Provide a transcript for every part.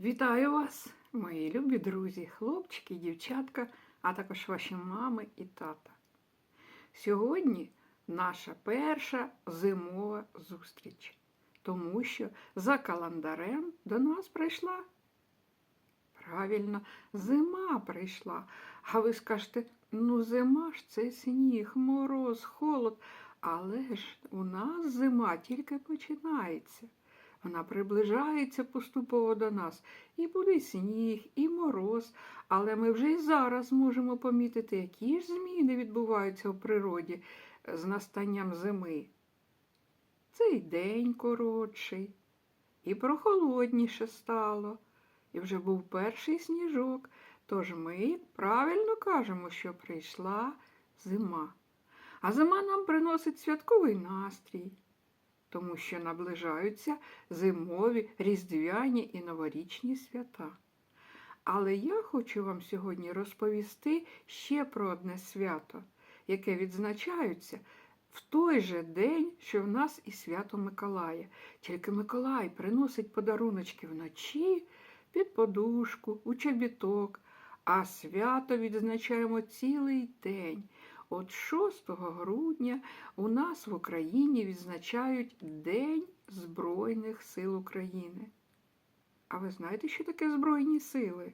Вітаю вас, мої любі друзі, хлопчики, дівчатка, а також ваші мами і тата. Сьогодні наша перша зимова зустріч, тому що за календарем до нас прийшла. Правильно, зима прийшла. А ви скажете, ну зима ж це сніг, мороз, холод. Але ж у нас зима тільки починається. Вона приближається поступово до нас. І буде сніг, і мороз, але ми вже й зараз можемо помітити, які ж зміни відбуваються в природі з настанням зими. Цей день коротший, і прохолодніше стало, і вже був перший сніжок, тож ми правильно кажемо, що прийшла зима. А зима нам приносить святковий настрій тому що наближаються зимові, різдвяні і новорічні свята. Але я хочу вам сьогодні розповісти ще про одне свято, яке відзначаються в той же день, що в нас і свято Миколая. Тільки Миколай приносить подаруночки вночі під подушку, у чобіток, а свято відзначаємо цілий день. От 6 грудня у нас в Україні відзначають День Збройних сил України. А ви знаєте, що таке Збройні сили?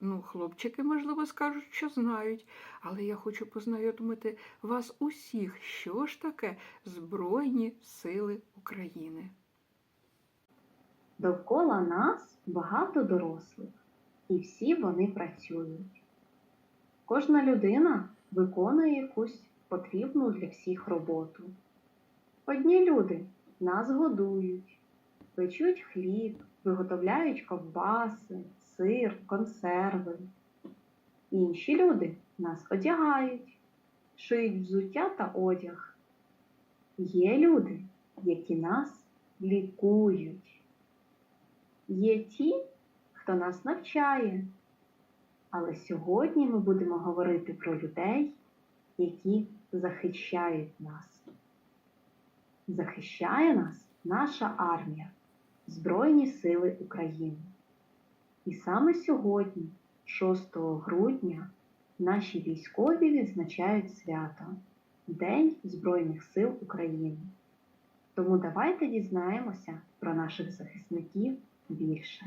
Ну, хлопчики, можливо, скажуть, що знають, але я хочу познайомити вас усіх, що ж таке Збройні сили України. Довкола нас багато дорослих, і всі вони працюють. Кожна людина виконує якусь потрібну для всіх роботу. Одні люди нас годують, печуть хліб, виготовляють ковбаси, сир, консерви. Інші люди нас одягають, шиють взуття та одяг. Є люди, які нас лікують. Є ті, хто нас навчає. Але сьогодні ми будемо говорити про людей, які захищають нас. Захищає нас наша армія, Збройні Сили України. І саме сьогодні, 6 грудня, наші військові відзначають свято День Збройних сил України. Тому давайте дізнаємося про наших захисників більше.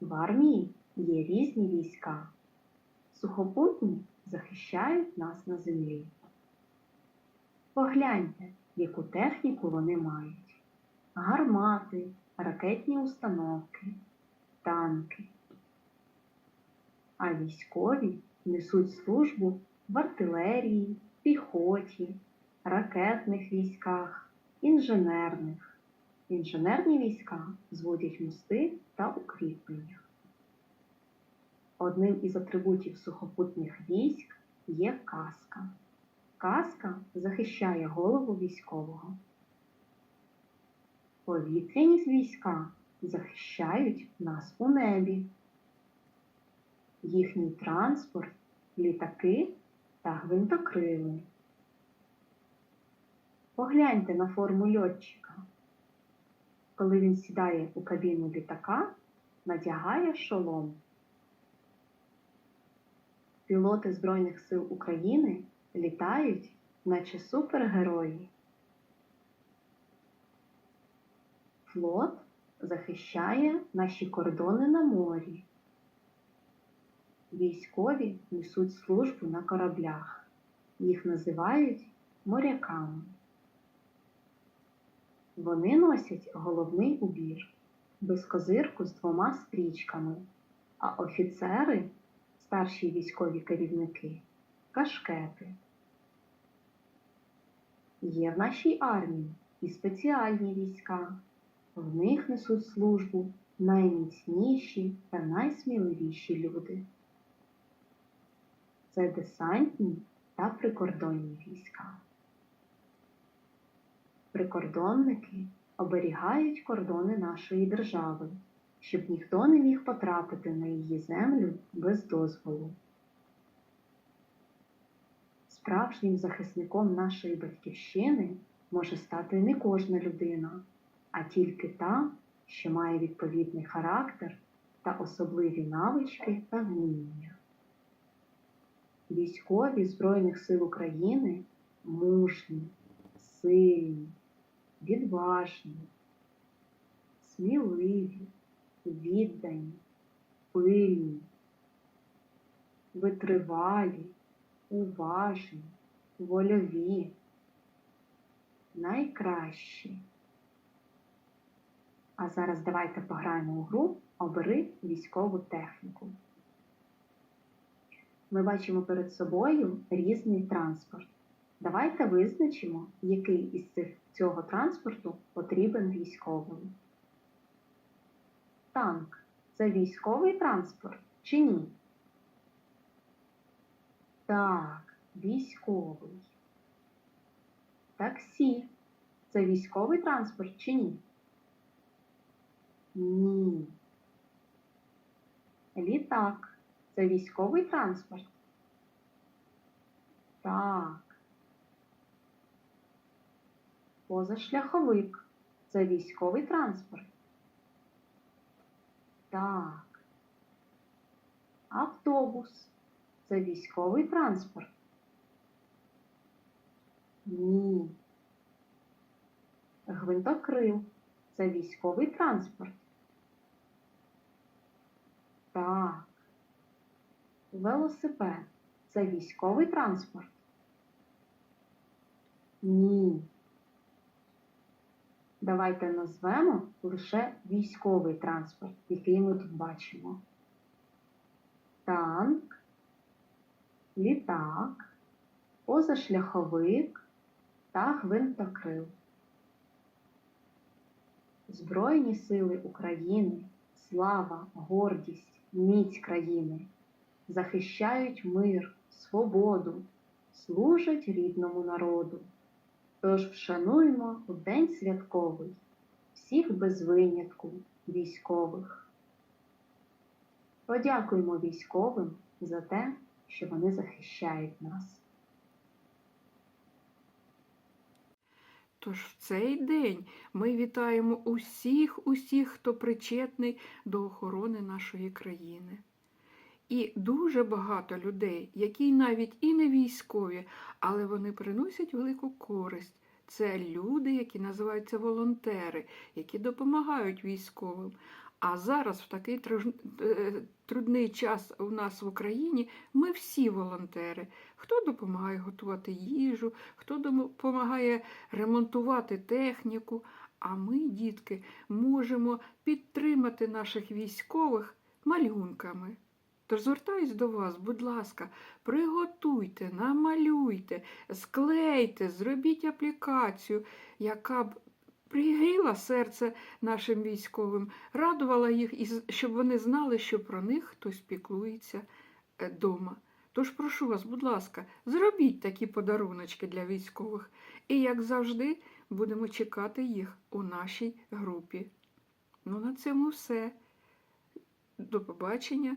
В армії є різні війська. Сухопутні захищають нас на землі. Погляньте, яку техніку вони мають: гармати, ракетні установки, танки. А військові несуть службу в артилерії, піхоті, ракетних військах, інженерних. Інженерні війська зводять мости та укріплення. Одним із атрибутів сухопутних військ є каска. Каска захищає голову військового. Повітряні війська захищають нас у небі. Їхній транспорт літаки та гвинтокрили. Погляньте на форму льотчика. Коли він сідає у кабіну літака, надягає шолом. Пілоти Збройних сил України літають, наче супергерої. Флот захищає наші кордони на морі. Військові несуть службу на кораблях. Їх називають моряками. Вони носять головний убір, безкозирку з двома стрічками, а офіцери старші військові керівники, кашкети. Є в нашій армії і спеціальні війська. В них несуть службу найміцніші та найсміливіші люди. Це десантні та прикордонні війська. Прикордонники оберігають кордони нашої держави щоб ніхто не міг потрапити на її землю без дозволу. Справжнім захисником нашої батьківщини може стати не кожна людина, а тільки та, що має відповідний характер та особливі навички та вміння. Військові Збройних сил України мужні, сильні, відважні, сміливі, віддані, пильні, витривалі, уважні, вольові, найкращі. А зараз давайте пограємо у гру Обери військову техніку. Ми бачимо перед собою різний транспорт. Давайте визначимо, який із цих, цього транспорту потрібен військовим. Танк це військовий транспорт чи ні? Так, військовий. Таксі це військовий транспорт чи ні? Ні. Літак це військовий транспорт? Так. Позашляховик це військовий транспорт? Так. Автобус це військовий транспорт? Ні. Гвинтокрил це військовий транспорт? Так. Велосипед це військовий транспорт? Ні. Давайте назвемо лише військовий транспорт, який ми тут бачимо. Танк, літак, позашляховик та гвинтокрил. Збройні сили України, слава, гордість, міць країни захищають мир, свободу, служать рідному народу. Тож вшануймо у день святковий всіх без винятку військових. Подякуймо військовим за те, що вони захищають нас. Тож в цей день ми вітаємо усіх, усіх, хто причетний до охорони нашої країни. І дуже багато людей, які навіть і не військові, але вони приносять велику користь. Це люди, які називаються волонтери, які допомагають військовим. А зараз, в такий е, трудний час у нас в Україні, ми всі волонтери. Хто допомагає готувати їжу, хто допомагає ремонтувати техніку. А ми, дітки, можемо підтримати наших військових малюнками. Тож звертаюсь до вас, будь ласка, приготуйте, намалюйте, склейте, зробіть аплікацію, яка б пригріла серце нашим військовим, радувала їх, і щоб вони знали, що про них хтось піклується вдома. Тож прошу вас, будь ласка, зробіть такі подаруночки для військових. І, як завжди, будемо чекати їх у нашій групі. Ну, на цьому все. До побачення,